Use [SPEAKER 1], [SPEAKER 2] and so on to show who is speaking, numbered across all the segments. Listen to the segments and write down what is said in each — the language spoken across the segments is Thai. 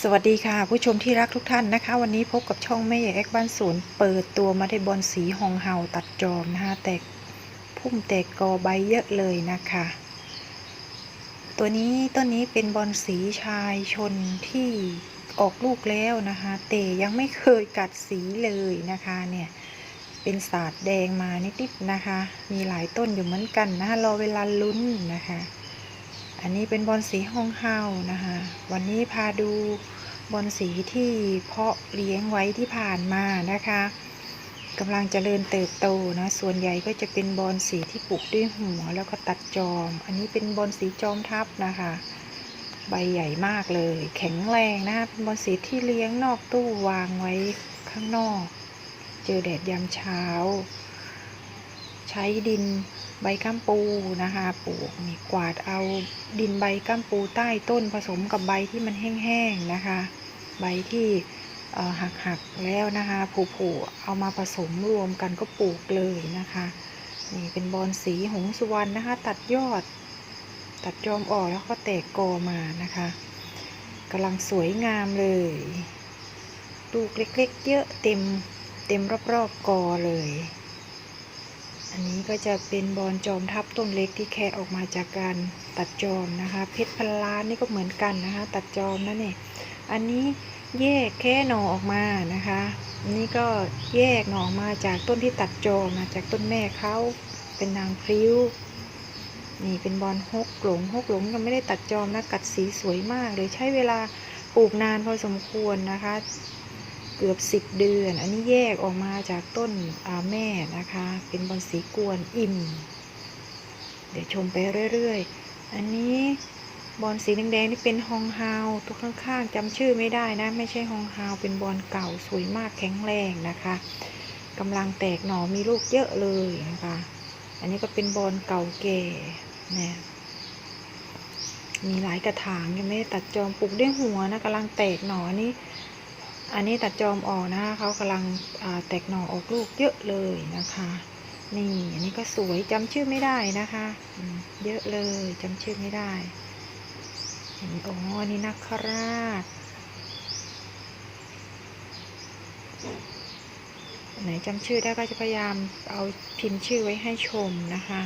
[SPEAKER 1] สวัสดีค่ะ ผู้ชมที่รักทุกท่านนะคะ วันนี้พบกับช่องแม่ใหญ่แอกบ้านสวนเปิดตัวมาได้บอลสีหองเฮาตัดจอมนะคะแตกพุ่มแตกกอใบเยอะเลยนะคะ ตัวนี้ต้นนี้เป็นบอลสีชายชนที่ออกลูกแล้วนะคะแต่ยังไม่เคยกัดสีเลยนะคะเนี่ยเป็นศาสตร์แดงมานิดๆนะคะ มีหลายต้นอยู่เหมือนกันนะคะรอเวลาลุ้นนะคะ อันนี้เป็นบอลสีฮองเฮานะคะ วันนี้พาดูบอลสีที่เพาะเลี้ยงไว้ที่ผ่านมานะคะกำลังจเจริญเติบโตนะ ส่วนใหญ่ก็จะเป็นบอลสีที่ปลูกด้วยหัวแล้วก็ตัดจอม อันนี้เป็นบอลสีจอมทับนะคะ ใบใหญ่มากเลย แข็งแรงนะคะเป็นบอลสีที่เลี้ยงนอกตู้วางไว้ข้างนอก เจอแดดยามเช้า ใช้ดินใบก้ามปูนะคะปลูกนี่กวาดเอาดินใบก้ามปูใต้ต้นผสมกับใบที่มันแห้งๆนะคะ ใบที่หักๆแล้วนะคะผุๆเอามาผสมรวมกันก็ปลูกเลยนะคะนี่เป็นบอนสีหงสุวรรณนะคะ ตัดยอด ตัดจอมออกแล้วก็แตกกอมานะคะกำลังสวยงามเลยลูกเล็กๆ เยอะเต็มเต็มรอบๆกอเลย ก็จะเป็นบอลจอมทับต้นเล็กที่แค่ออกมาจากการตัดจอมนะคะ เพชรพันล้านนี่ก็เหมือนกันนะคะ ตัดจอมนั่นเองอันนี้แยกแค่หน่อออกมานะคะอันนี้ก็แยกหน่อออกมาจากต้นที่ตัดจอมมาจากต้นแม่เขาเป็นนางพริ้วนี่เป็นบอลฮกหลงฮกหลงยังไม่ได้ตัดจอมนะกัดสีสวยมากเลยใช้เวลาปลูกนานพอสมควรนะคะ เกือบสิบเดือน อันนี้แยกออกมาจากต้นแม่นะคะ เป็นบอลสีกวนอิ่ม เดี๋ยวชมไปเรื่อยๆ อันนี้บอลสีแดงๆนี่เป็นฮองฮาวตัวข้างๆจำชื่อไม่ได้นะ ไม่ใช่ฮองฮาวเป็นบอลเก่าสวยมากแข็งแรงนะคะกำลังแตกหน่อมีลูกเยอะเลยนะคะ อันนี้ก็เป็นบอลเก่าแก่เนี่ยมีหลายกระถางยังไม่ได้ตัดจอมปลูกด้วยหัวนะกำลังแตกหน่อนี่ อันนี้ตัดจอมออกนะคะเขากำลังแตกหน่อออกลูกเยอะเลยนะคะ นี่อันนี้ก็สวยจำชื่อไม่ได้นะคะเยอะเลยจำชื่อไม่ได้เห็นโอ้อันนี้นักคราชไหนจำชื่อได้ก็จะพยายามเอาพิมพ์ชื่อไว้ให้ชมนะคะ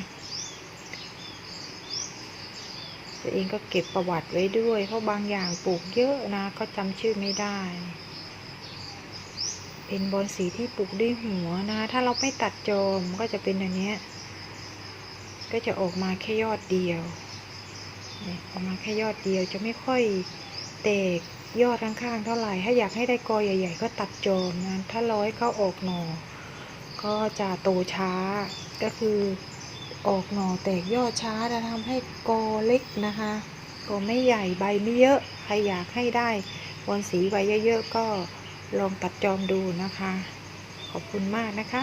[SPEAKER 1] ตัวเองก็เก็บประวัติไว้ด้วย เพราะบางอย่างปลูกเยอะนะก็จำชื่อไม่ได้ เป็นบอลสีที่ปลูกด้วยหัวนะ ถ้าเราไม่ตัดจอมก็จะเป็นอันนี้ก็จะออกมาแค่ยอดเดียวออกมาแค่ยอดเดียวจะไม่ค่อยแตกยอดข้างๆเท่าไหร่ ถ้าอยากให้ได้กอใหญ่ ๆ ก็ตัดจอมนะ ถ้าร้อยเข้าออกหน่อก็จะโตช้า ก็คือออกหน่อแตกยอดช้าจะทำให้กอเล็กนะคะ กอไม่ใหญ่ใบไม่เยอะ ใครอยากให้ได้บอลสีใบเยอะๆก็ ลองตัดจอมดูนะคะ ขอบคุณมากนะคะ